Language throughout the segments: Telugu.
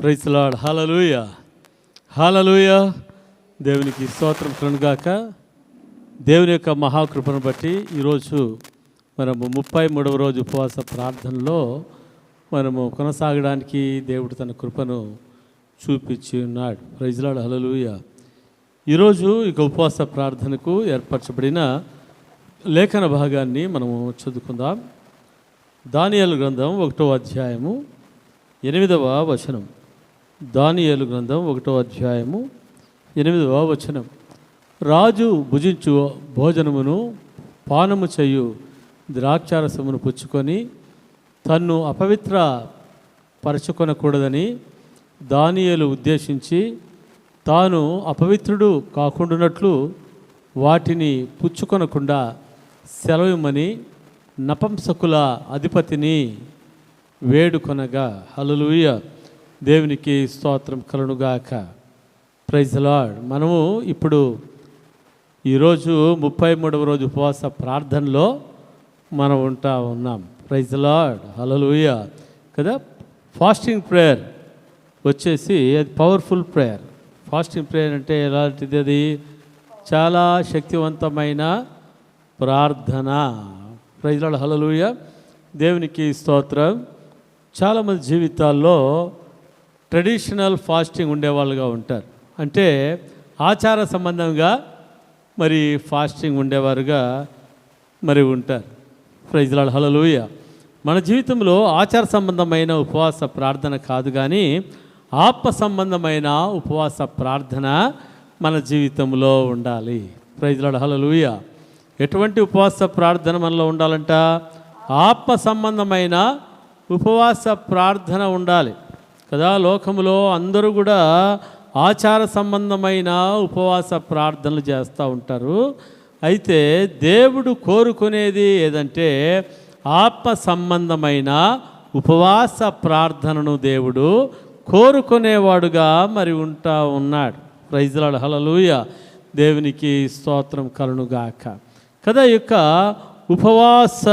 ప్రైస్లాడ్ హాలలుయ హాలలుయ దేవునికి స్తోత్రం కనుగాక దేవుని యొక్క మహాకృపను బట్టి ఈరోజు మనము ముప్పై మూడవ రోజు ఉపవాస ప్రార్థనలో మనము కొనసాగడానికి దేవుడు తన కృపను చూపించి ఉన్నాడు ప్రైజ్లాడ్ హలలుయ ఈరోజు ఇక ఉపవాస ప్రార్థనకు ఏర్పరచబడిన లేఖన భాగాన్ని మనము చదువుకుందాం. దానియాల గ్రంథం ఒకటో అధ్యాయము ఎనిమిదవ వచనం. దానియేలు గ్రంథం ఒకటో అధ్యాయము ఎనిమిదవ వచనం. రాజు భుజించు భోజనమును పానము చేయు ద్రాక్షారసమును పుచ్చుకొని తన్ను అపవిత్ర పరచుకొనకూడదని దానియేలు ఉద్దేశించి తాను అపవిత్రుడు కాకుండానట్లు వాటిని పుచ్చుకొనకుండా సెలవిమ్మని నపంసకుల అధిపతిని వేడుకొనగా. హలలుయ దేవునికి స్తోత్రం కలునుగాక ప్రైజ్ లార్డ్ మనము ఇప్పుడు ఈరోజు ముప్పై మూడవ రోజు ఉపవాస ప్రార్థనలో మనం ఉంటా ఉన్నాం. ప్రైజ్ లార్డ్ హలలుయ కదా? ఫాస్టింగ్ ప్రేయర్ వచ్చేసి అది పవర్ఫుల్ ప్రేయర్ ఫాస్టింగ్ ప్రేయర్ అంటే ఎలాంటిది అది? చాలా శక్తివంతమైన ప్రార్థన. ప్రైజ్లాడు హలలుయ దేవునికి స్తోత్రం. చాలామంది జీవితాల్లో ట్రెడిషనల్ ఫాస్టింగ్ ఉండేవాళ్ళుగా ఉంటారు. అంటే ఆచార సంబంధంగా మరి ఫాస్టింగ్ ఉండేవారుగా మరి ఉంటారు. ప్రజలాడు హలలుయ మన జీవితంలో ఆచార సంబంధమైన ఉపవాస ప్రార్థన కాదు కానీ ఆత్మ సంబంధమైన ఉపవాస ప్రార్థన మన జీవితంలో ఉండాలి. ప్రజలాడు హలలుయ ఎటువంటి ఉపవాస ప్రార్థన మనలో ఉండాలంట? ఆత్మ సంబంధమైన ఉపవాస ప్రార్థన ఉండాలి. కదా? లోకములో అందరూ కూడా ఆచార సంబంధమైన ఉపవాస ప్రార్థనలు చేస్తూ ఉంటారు. అయితే దేవుడు కోరుకునేది ఏదంటే ఆత్మ సంబంధమైన ఉపవాస ప్రార్థనను దేవుడు కోరుకునేవాడుగా మరి ఉంటా ఉన్నాడు. ప్రైజ్లాడు హలలుయ దేవునికి స్తోత్రం కలునుగాక కదా యొక్క ఉపవాస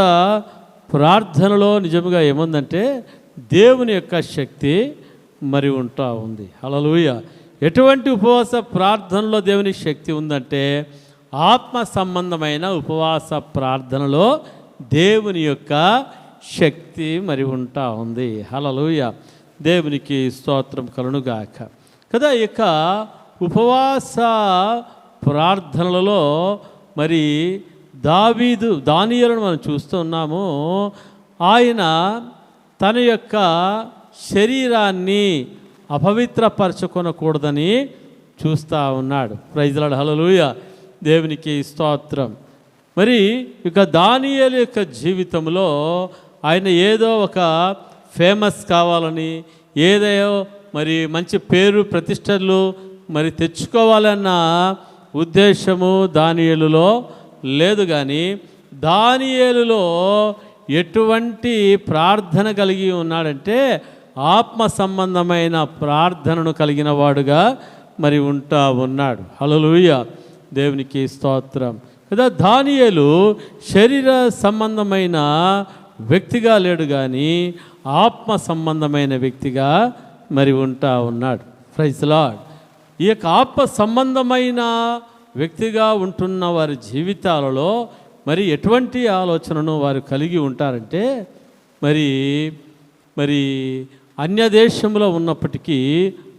ప్రార్థనలో నిజముగా ఏముందంటే దేవుని యొక్క శక్తి మరి ఉంటా ఉంది. హలలుయ ఎటువంటి ఉపవాస ప్రార్థనలో దేవుని శక్తి ఉందంటే ఆత్మ సంబంధమైన ఉపవాస ప్రార్థనలో దేవుని యొక్క శక్తి మరి ఉంటా ఉంది. హలలుయ దేవునికి స్తోత్రం కలునుగాక కదా ఇక ఉపవాస ప్రార్థనలలో మరి దావీదు దానియలను మనం చూస్తున్నాము ఆయన తన యొక్క శరీరాన్ని అపవిత్రపరచుకొనకూడదని చూస్తూ ఉన్నాడు. ప్రైజ్లాడు హలలుయ దేవునికి స్తోత్రం. మరి ఇక దానియల యొక్క జీవితంలో ఆయన ఏదో ఒక ఫేమస్ కావాలని ఏదో మరి మంచి పేరు ప్రతిష్టలు మరి తెచ్చుకోవాలన్న ఉద్దేశము దానియేలులో లేదు కానీ దానియేలులో ఎటువంటి ప్రార్థన కలిగి ఉన్నాడంటే ఆత్మ సంబంధమైన ప్రార్థనను కలిగిన వాడుగా మరి ఉంటా ఉన్నాడు. హలలుయ దేవునికి స్తోత్రం. కదా దానియలు శరీర సంబంధమైన వ్యక్తిగా లేడు కానీ ఆత్మ సంబంధమైన వ్యక్తిగా మరి ఉంటా ఉన్నాడు. ఫ్రైజ్లాడ్ ఈ యొక్క ఆత్మ సంబంధమైన వ్యక్తిగా ఉంటున్న వారి జీవితాలలో మరి ఎటువంటి ఆలోచనను వారు కలిగి ఉంటారంటే మరి మరి అన్య దేశంలో ఉన్నప్పటికీ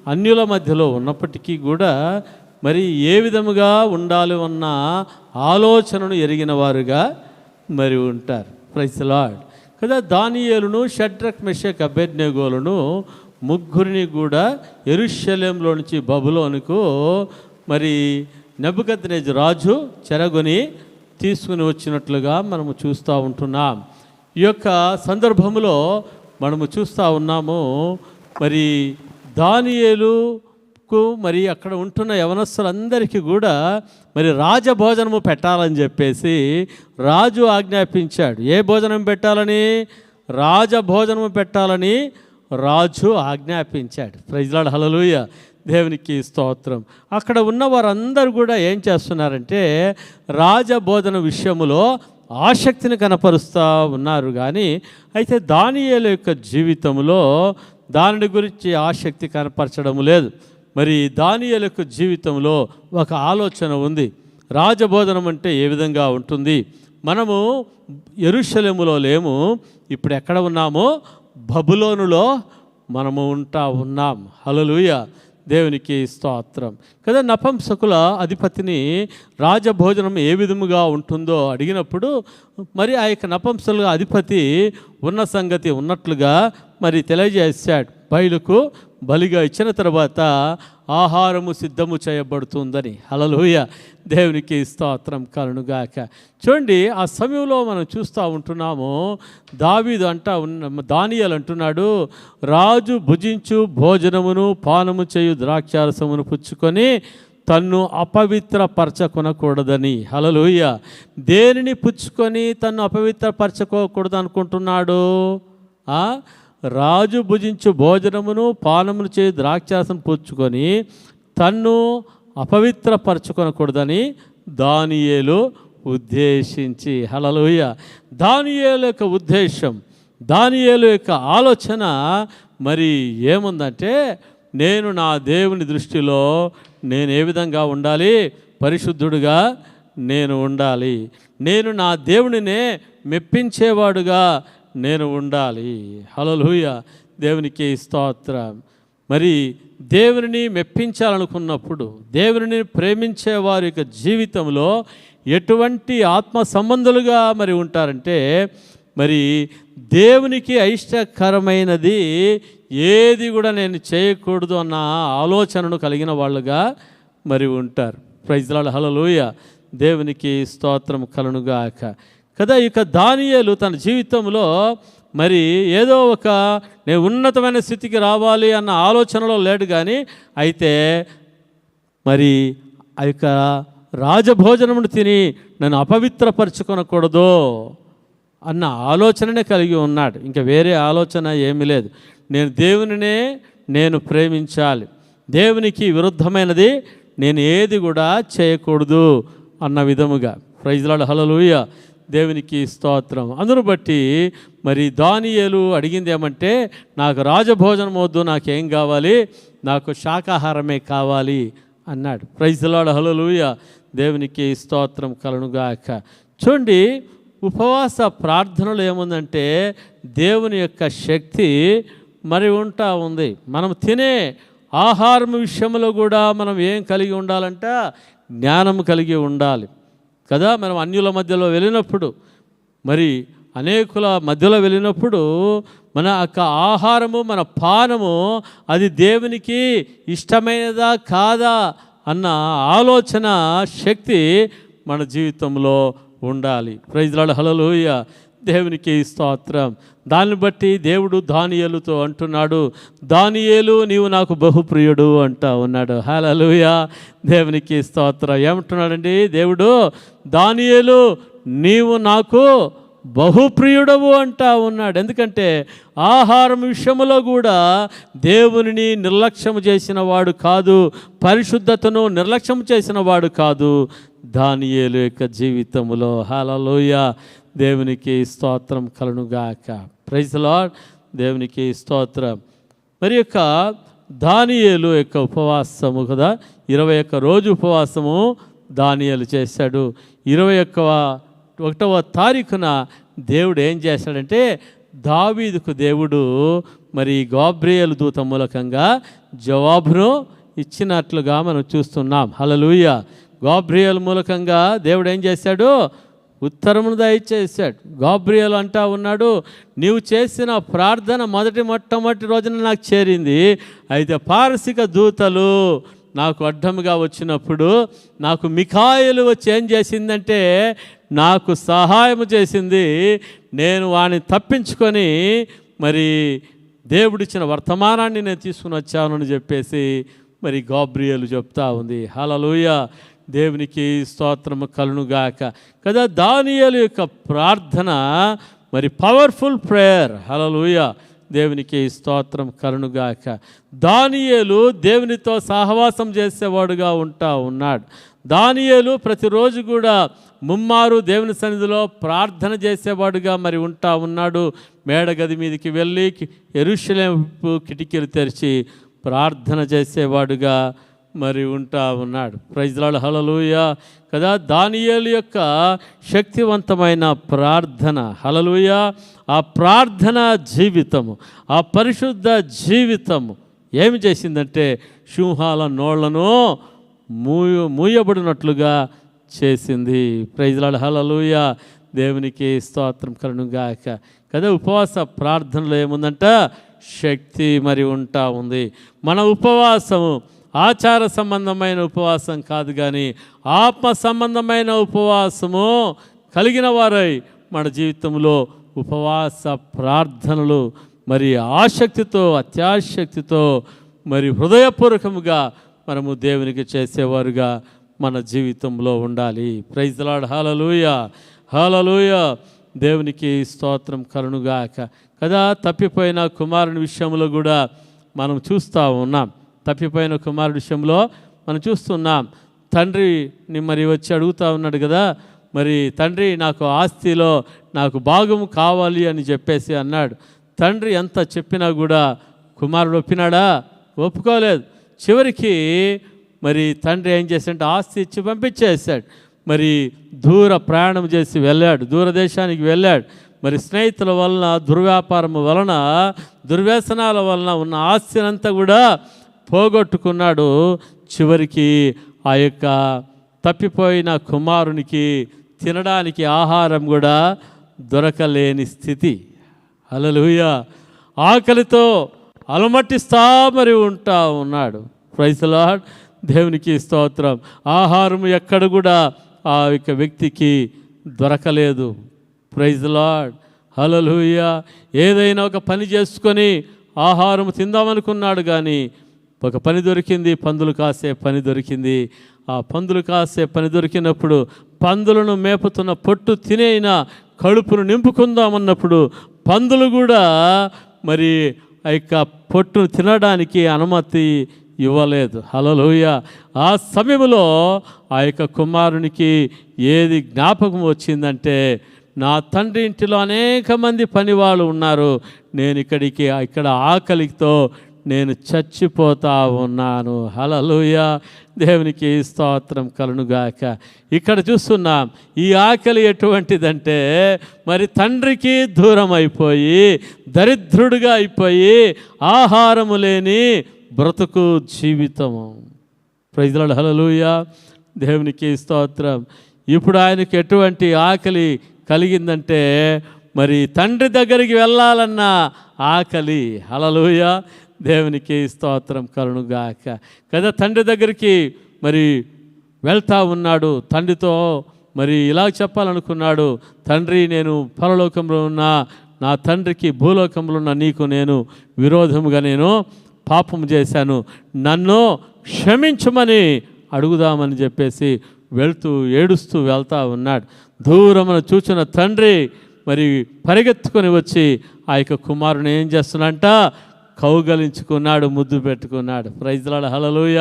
అన్యుల మధ్యలో ఉన్నప్పటికీ కూడా మరి ఏ విధముగా ఉండాలి అన్న ఆలోచనను ఎరిగిన వారుగా మరి ఉంటారు. ప్రైస్లాడ్ కదా దానియేలును షడ్రక్ మెషక్ అభ్యజ్ఞగోలను ముగ్గురిని కూడా ఎరుషలేంలో నుంచి బబులోనుకు మరి నెబుకద్నేజ్ రాజు చెరగొని తీసుకుని వచ్చినట్లుగా మనము చూస్తూ ఉంటున్నాం. ఈ యొక్క సందర్భంలో మనము చూస్తూ ఉన్నాము మరి దానియేలుకు మరి అక్కడ ఉంటున్న యవనస్తులందరికీ కూడా మరి రాజభోజనము పెట్టాలని చెప్పేసి రాజు ఆజ్ఞాపించాడు. ఏ భోజనం పెట్టాలని? రాజభోజనము పెట్టాలని రాజు ఆజ్ఞాపించాడు. ప్రజలాడు హలలుయ దేవునికి స్తోత్రం. అక్కడ ఉన్న వారందరూ కూడా ఏం చేస్తున్నారంటే రాజబోధన విషయములో ఆసక్తిని కనపరుస్తూ ఉన్నారు కానీ అయితే దానియేలు యొక్క జీవితంలో దానిని గురించి ఆసక్తి కనపరచడం లేదు. మరి దానియేలకు జీవితంలో ఒక ఆలోచన ఉంది. రాజబోధనం అంటే ఏ విధంగా ఉంటుంది? మనము ఎరుషలేములో లేము. ఇప్పుడు ఎక్కడ ఉన్నామో? బబులోనులో మనము ఉంటా ఉన్నాం. హలలుయ దేవునికి స్తోత్రం. కదా నపంసకుల అధిపతిని రాజభోజనం ఏ విధముగా ఉంటుందో అడిగినప్పుడు మరి ఆ యొక్క నపంసకుల అధిపతి ఉన్న సంగతి ఉన్నట్లుగా మరి తెలియజేశాడు. బయలుకు బలిగా ఇచ్చిన తర్వాత ఆహారము సిద్ధము చేయబడుతుందని. హలలుయ దేవునికి స్తోత్రం కలునుగాక చూడండి ఆ సమయంలో మనం చూస్తూ ఉంటున్నాము. దావీదు అంటా ఉన్న దానియాలు అంటున్నాడు రాజు భుజించు భోజనమును పానము చేయు ద్రాక్షారసమును పుచ్చుకొని తన్ను అపవిత్రపరచకొనకూడదని. హలలుయ దేనిని పుచ్చుకొని తన్ను అపవిత్రపరచుకోకూడదు అనుకుంటున్నాడు రాజు భుజించు భోజనమును పానమును చేయి ద్రాక్షాసం పుచ్చుకొని తన్ను అపవిత్రపరచుకొనకూడదని దానియేలు ఉద్దేశించి. హలలోయ దానియేలు యొక్క ఉద్దేశం దానియేలు యొక్క ఆలోచన మరి ఏముందంటే నేను నా దేవుని దృష్టిలో నేను ఏ విధంగా ఉండాలి? పరిశుద్ధుడుగా నేను ఉండాలి. నేను నా దేవునినే మెప్పించేవాడుగా నేను ఉండాలి. హలలుయ దేవునికి స్తోత్రం. మరి దేవుని మెప్పించాలనుకున్నప్పుడు దేవుని ప్రేమించే వారి యొక్క జీవితంలో ఎటువంటి ఆత్మ సంబంధులుగా మరి ఉంటారంటే మరి దేవునికి అయిష్టకరమైనది ఏది కూడా నేను చేయకూడదు అన్న ఆలోచనను కలిగిన వాళ్ళుగా మరి ఉంటారు. ప్రైజ్లాడు హలలోయ దేవునికి స్తోత్రం కలనుగాక. కదా ఇక దానియేలు తన జీవితంలో మరి ఏదో ఒక నేను ఉన్నతమైన స్థితికి రావాలి అన్న ఆలోచనలో లేడు కానీ అయితే మరి ఆ యొక్క రాజభోజనమును తిని నన్ను అపవిత్రపరచుకొనకూడదు అన్న ఆలోచననే కలిగి ఉన్నాడు. ఇంకా వేరే ఆలోచన ఏమీ లేదు. నేను దేవునినే నేను ప్రేమించాలి. దేవునికి విరుద్ధమైనది నేను ఏది కూడా చేయకూడదు అన్న విధముగా. ప్రైజ్లాడు హలలుయ దేవునికి స్తోత్రం. అందును బట్టి మరి దానియేలు అడిగింది ఏమంటే నాకు రాజభోజనం వద్దు నాకేం కావాలి నాకు శాకాహారమే కావాలి అన్నాడు. ప్రైజ్లాడు హలలుయ దేవునికి స్తోత్రం కలనుగాక చూడండి ఉపవాస ప్రార్థనలు ఏముందంటే దేవుని యొక్క శక్తి మరి ఉంటా ఉంది. మనం తినే ఆహారం విషయంలో కూడా మనం ఏం కలిగి ఉండాలంట? జ్ఞానం కలిగి ఉండాలి. కదా మనం అన్యుల మధ్యలో వెళ్ళినప్పుడు మరి అనేకుల మధ్యలో వెళ్ళినప్పుడు మన యొక్క ఆహారము మన పానము అది దేవునికి ఇష్టమైనదా కాదా అన్న ఆలోచన శక్తి మన జీవితంలో ఉండాలి. ప్రైజ్లాడు హలలుయ్య దేవునికి స్తోత్రం. దాన్ని బట్టి దేవుడు దానియేలుతో అంటున్నాడు దానియేలు నీవు నాకు బహుప్రియుడు అంటా ఉన్నాడు. హలలుయ దేవునికి స్తోత్రం. ఏమంటున్నాడండి? దేవుడు దానియేలు నీవు నాకు బహుప్రియుడవు అంటా ఉన్నాడు. ఎందుకంటే ఆహారం విషయంలో కూడా దేవునిని నిర్లక్ష్యం చేసిన వాడు కాదు పరిశుద్ధతను నిర్లక్ష్యం చేసిన వాడు కాదు దానియేలు యొక్క జీవితంలో హలలోయ దేవునికి స్తోత్రం కలనుగాక. ప్రైజ్ లార్డ్ దేవునికి స్తోత్రం. మరి యొక్క దానియేలు యొక్క ఉపవాసము కదా? ఇరవై ఒక్క రోజు ఉపవాసము దానియలు చేశాడు. ఇరవై ఒక్క ఒకటవ తారీఖున దేవుడు ఏం చేశాడంటే దావీదుకు దేవుడు మరి గాబ్రియలు దూత మూలకంగా జవాబును ఇచ్చినట్లుగా మనం చూస్తున్నాం. హలలుయ గాబ్రియల్ మూలకంగా దేవుడు ఏం చేశాడు? ఉత్తరమును దయచేశాడు. గాబ్రియల్ అంటా ఉన్నాడు నీవు చేసిన ప్రార్థన మొదటి మొట్టమొదటి రోజున నాకు చేరింది. అయితే పారసిక దూతలు నాకు అడ్డముగా వచ్చినప్పుడు నాకు మిఖాయిలు వచ్చి ఏం చేసిందంటే నాకు సహాయం చేసింది. నేను వాడిని తప్పించుకొని మరి దేవుడిచ్చిన వర్తమానాన్ని నేను తీసుకుని వచ్చాను అని చెప్పేసి మరి గాబ్రియలు చెప్తా ఉంది. హలలుయ దేవునికి స్తోత్రము కలునుగాక. కదా దానియేలు యొక్క ప్రార్థన మరి పవర్ఫుల్ ప్రేయర్ హలలుయ దేవునికి స్తోత్రం కరుణుగాక దానియేలు దేవునితో సహవాసం చేసేవాడుగా ఉంటా ఉన్నాడు. దానియేలు ప్రతిరోజు కూడా ముమ్మారు దేవుని సన్నిధిలో ప్రార్థన చేసేవాడుగా మరి ఉంటా ఉన్నాడు. మేడగది మీదకి వెళ్ళి ఎరుషలేపు కిటికీలు తెరిచి ప్రార్థన చేసేవాడుగా మరి ఉంటా ఉన్నాడు. ప్రజలాడు హలలుయ కదా దానియేలు యొక్క శక్తివంతమైన ప్రార్థన. హలలుయ ఆ ప్రార్థన జీవితము ఆ పరిశుద్ధ జీవితము ఏమి చేసిందంటే సింహాల నోళ్ళను మూయ మూయబడినట్లుగా చేసింది. ప్రైజ్లాడు హలలుయ దేవునికి స్తోత్రం కరుణుగాక కదా ఉపవాస ప్రార్థనలో ఏముందంట? శక్తి మరి ఉంటా ఉంది. మన ఉపవాసము ఆచార సంబంధమైన ఉపవాసం కాదు కానీ ఆత్మ సంబంధమైన ఉపవాసము కలిగిన వారై మన జీవితంలో ఉపవాస ప్రార్థనలు మరి ఆసక్తితో అత్యాశక్తితో మరి హృదయపూర్వకముగా మనము దేవునికి చేసేవారుగా మన జీవితంలో ఉండాలి. ప్రైజ్లాడ్ హాలలుయ హాలలుయ దేవునికి స్తోత్రం కరుణుగాక కదా తప్పిపోయిన కుమారుని విషయంలో కూడా మనం చూస్తూ ఉన్నాం. తప్పిపోయిన కుమారుడు విషయంలో మనం చూస్తున్నాం. తండ్రిని మరి వచ్చి అడుగుతా ఉన్నాడు కదా మరి తండ్రి నాకు ఆస్తిలో నాకు భాగము కావాలి అని చెప్పేసి అన్నాడు. తండ్రి ఎంత చెప్పినా కూడా కుమారుడు ఒప్పినాడా? ఒప్పుకోలేదు. చివరికి మరి తండ్రి ఏం చేశాడంటే ఆస్తి ఇచ్చి పంపించేశాడు. మరి దూర ప్రయాణం చేసి వెళ్ళాడు దూరదేశానికి వెళ్ళాడు. మరి స్నేహితుల వలన దుర్వ్యాపారం వలన దుర్వ్యసనాల వలన ఉన్న ఆస్తినంతా కూడా పోగొట్టుకున్నాడు. చివరికి ఆ యొక్క తప్పిపోయిన కుమారునికి తినడానికి ఆహారం కూడా దొరకలేని స్థితి. అలలుయ ఆకలితో అలమటిస్తా మరి ఉంటా ఉన్నాడు. ప్రైసలాడ్ దేవునికి స్తోత్రం. ఆహారం ఎక్కడ కూడా ఆ యొక్క వ్యక్తికి దొరకలేదు. ప్రైజ్ లాడ్ హలలుయ ఏదైనా ఒక పని చేసుకొని ఆహారం తిందామనుకున్నాడు కానీ ఒక పని దొరికింది పందులు కాసే పని దొరికింది. ఆ పందులు కాసే పని దొరికినప్పుడు పందులను మేపుతున్న పొట్టు తినేయినా కడుపును నింపుకుందామన్నప్పుడు పందులు కూడా మరి ఆ యొక్క పొట్టును తినడానికి అనుమతి ఇవ్వలేదు. హలలోయ ఆ సమయంలో ఆ యొక్క కుమారునికి ఏది జ్ఞాపకం వచ్చిందంటే నా తండ్రి ఇంటిలో అనేక మంది పనివాళ్ళు ఉన్నారు. నేను ఇక్కడికి ఇక్కడ ఆకలితో నేను చచ్చిపోతా ఉన్నాను. హలలుయ దేవునికి స్తోత్రం కలునుగాక. ఇక్కడ చూస్తున్నాం ఈ ఆకలి ఎటువంటిదంటే మరి తండ్రికి దూరం అయిపోయి దరిద్రుడిగా అయిపోయి ఆహారము లేని బ్రతుకు జీవితము. ప్రజల హలలుయ దేవునికి స్తోత్రం. ఇప్పుడు ఆయనకు ఎటువంటి ఆకలి కలిగిందంటే మరి తండ్రి దగ్గరికి వెళ్ళాలన్న ఆకలి. హలలుయ దేవునికి స్తోత్రం కరుణుగాక కదా తండ్రి దగ్గరికి మరి వెళ్తా ఉన్నాడు. తండ్రితో మరి ఇలా చెప్పాలనుకున్నాడు తండ్రి నేను పరలోకంలో ఉన్న నా తండ్రికి భూలోకంలో ఉన్న నీకు నేను విరోధముగా నేను పాపం చేశాను. నన్ను క్షమించమని అడుగుదామని చెప్పేసి వెళ్తూ ఏడుస్తూ వెళ్తా ఉన్నాడు. దూరమున చూచిన తండ్రి మరి పరిగెత్తుకొని వచ్చి ఆ యొక్క కుమారుని ఏం చేస్తున్నంట కౌగలించుకున్నాడు ముద్దు పెట్టుకున్నాడు. ప్రైజ్లాడ హలలుయ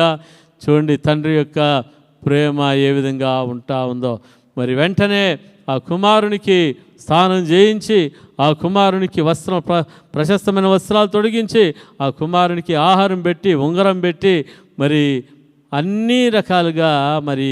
చూడండి తండ్రి యొక్క ప్రేమ ఏ విధంగా ఉంటా ఉందో. మరి వెంటనే ఆ కుమారునికి స్నానం చేయించి ఆ కుమారునికి వస్త్రం ప్ర ప్రశస్తమైన వస్త్రాలు తొడిగించి ఆ కుమారునికి ఆహారం పెట్టి ఉంగరం పెట్టి మరి అన్ని రకాలుగా మరి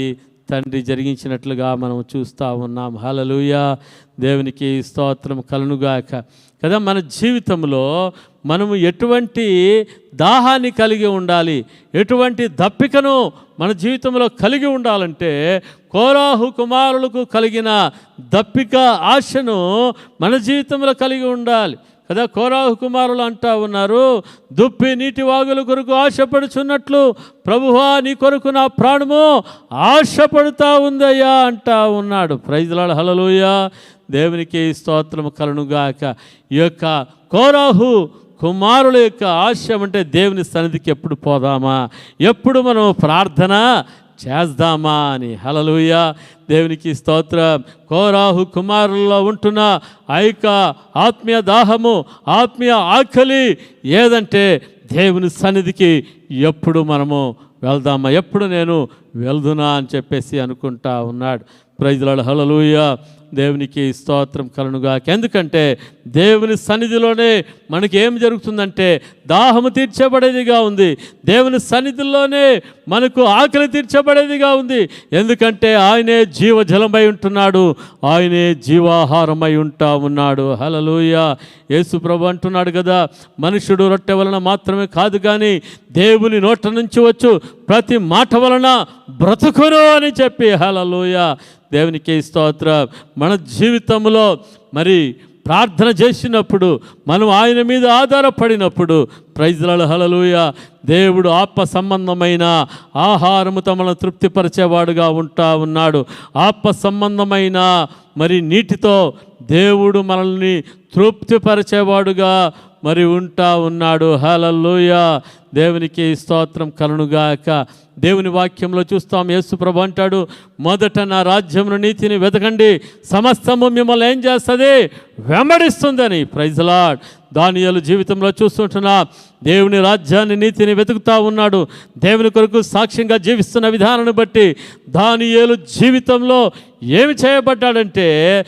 తండ్రి జరిగించినట్లుగా మనం చూస్తూ ఉన్నాం. హలలుయ దేవునికి స్తోత్రం కలనుగాక. కదా మన జీవితంలో మనము ఎటువంటి దాహాన్ని కలిగి ఉండాలి? ఎటువంటి దప్పికను మన జీవితంలో కలిగి ఉండాలంటే కోరాహు కుమారులకు కలిగిన దప్పిక ఆశను మన జీవితంలో కలిగి ఉండాలి. కదా కోరాహు కుమారులు అంటా ఉన్నారు దుప్పి నీటి వాగుల కొరకు ఆశపడుచున్నట్లు ప్రభువా నీ కొరకు నా ప్రాణము ఆశపడుతా ఉందయ్యా అంటా ఉన్నాడు. ప్రైజ్లాడు హలలుయ దేవునికి స్తోత్రము కలనుగాక ఈ యొక్క కోరాహు కుమారుల యొక్క ఆశయం అంటే దేవుని సన్నిధికి ఎప్పుడు పోదామా? ఎప్పుడు మనం ప్రార్థన చేద్దామా అని. హలలుయ దేవునికి స్తోత్రం. కోరాహు కుమారుల్లో ఉంటున్న ఆ యొక్క ఆత్మీయ దాహము ఆత్మీయ ఆకలి ఏదంటే దేవుని సన్నిధికి ఎప్పుడు మనము వెళ్దామా? ఎప్పుడు నేను వెళ్దునా అని చెప్పేసి అనుకుంటా ఉన్నాడు. ప్రైజులాడు హలలుయ దేవునికి స్తోత్రం కలనుగా ఎందుకంటే దేవుని సన్నిధిలోనే మనకి ఏం జరుగుతుందంటే దాహము తీర్చబడేదిగా ఉంది. దేవుని సన్నిధిలోనే మనకు ఆకలి తీర్చబడేదిగా ఉంది. ఎందుకంటే ఆయనే జీవజలమై ఉంటున్నాడు. ఆయనే జీవాహారమై ఉంటా ఉన్నాడు. హలలుయ యేసు ప్రభు అంటున్నాడు కదా మనుషుడు రొట్టె వలన మాత్రమే కాదు కానీ దేవుని నోట నుంచి వచ్చు ప్రతి మాట వలన బ్రతుకును అని చెప్పి హలలోయ దేవునికి స్తోత్ర. మన జీవితంలో మరి ప్రార్థన చేసినప్పుడు మనం ఆయన మీద ఆధారపడినప్పుడు ప్రైజ్ల హలలుయ దేవుడు ఆత్మ సంబంధమైన ఆహారము తమను తృప్తిపరిచేవాడుగా ఉంటా ఉన్నాడు. ఆత్మ సంబంధమైన మరి నీటితో దేవుడు మనల్ని తృప్తిపరిచేవాడుగా మరి ఉంటా ఉన్నాడు. హలల్లోయ. దేవునికి స్తోత్రం కలునుగాక దేవుని వాక్యంలో చూస్తాం. యేసుప్రభు అంటాడు మొదట నా రాజ్యమును నీతిని వెతకండి. సమస్తము మిమ్మల్ని ఏం చేస్తుంది? వెంబడిస్తుందని. ప్రైజ్లాడ్ దానియలు జీవితంలో చూస్తుంటున్నా దేవుని రాజ్యాన్ని నీతిని వెతుకుతూ ఉన్నాడు. దేవుని కొరకు సాక్ష్యంగా జీవిస్తున్న విధానాన్ని బట్టి దానియలు జీవితంలో ఏమి చేయబడ్డాడంటే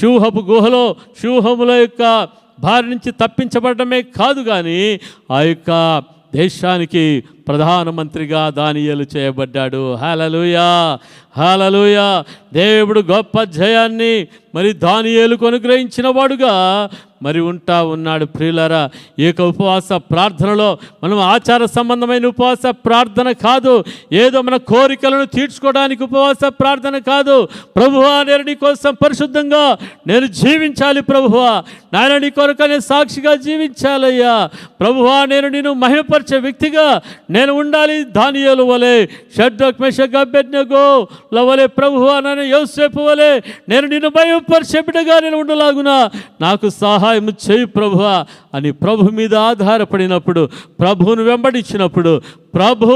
షూహపు గుహలో షూహముల యొక్క బారి నుంచి తప్పించబడమే కాదు కానీ ఆ యొక్క దేశానికి ప్రధానమంత్రిగా దానియలు చేయబడ్డాడు. హాలలుయా హాలలుయా దేవుడు గొప్ప జయాన్ని మరి దానియేలుకు కొనుగ్రహించిన వాడుగా మరి ఉంటా ఉన్నాడు ప్రియులరా. ఈ యొక్క ఉపవాస ప్రార్థనలో మనం ఆచార సంబంధమైన ఉపవాస ప్రార్థన కాదు. ఏదో మన కోరికలను తీర్చుకోవడానికి ఉపవాస ప్రార్థన కాదు. ప్రభువా నేను నీ కోసం పరిశుద్ధంగా నేను జీవించాలి ప్రభువా. నాయన నీ కొరకు నేను సాక్షిగా జీవించాలయ్యా. ప్రభువా నేను నేను మహిమపరిచే వ్యక్తిగా నేను ఉండాలి దానియాలు వలె. షడ్రక్ మెషక్ అభ్యజ్ఞగో లవలే ప్రభువా నన్ను యోసేపు వలె. నేను నిన్ను భయపరిచే బిడ్డగా నేను ఉండలాగునా? నాకు సహాయం చేయి ప్రభువా అని ప్రభు మీద ఆధారపడినప్పుడు ప్రభువును వెంబడించినప్పుడు ప్రభు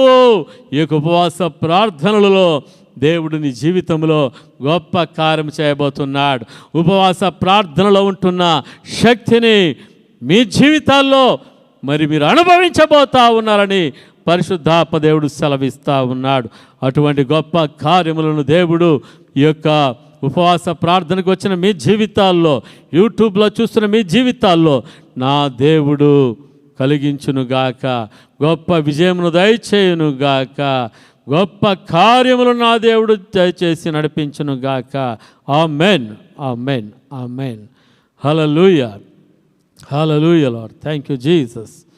ఈ యొక్క ఉపవాస ప్రార్థనలలో దేవుడు నీ జీవితంలో గొప్ప కార్యం చేయబోతున్నాడు. ఉపవాస ప్రార్థనలో ఉంటున్న శక్తిని మీ జీవితాల్లో మరి మీరు అనుభవించబోతా ఉన్నారని పరిశుద్ధాప దేవుడు సెలవిస్తూ ఉన్నాడు. అటువంటి గొప్ప కార్యములను దేవుడు ఈ యొక్క ఉపవాస ప్రార్థనకు వచ్చిన మీ జీవితాల్లో యూట్యూబ్లో చూస్తున్న మీ జీవితాల్లో నా దేవుడు కలిగించునుగాక గొప్ప విజయమును దయచేయునుగాక గొప్ప కార్యములు నా దేవుడు దయచేసి నడిపించునుగాక ఆ amen amen amen hallelujah hallelujah Lord thank you Jesus.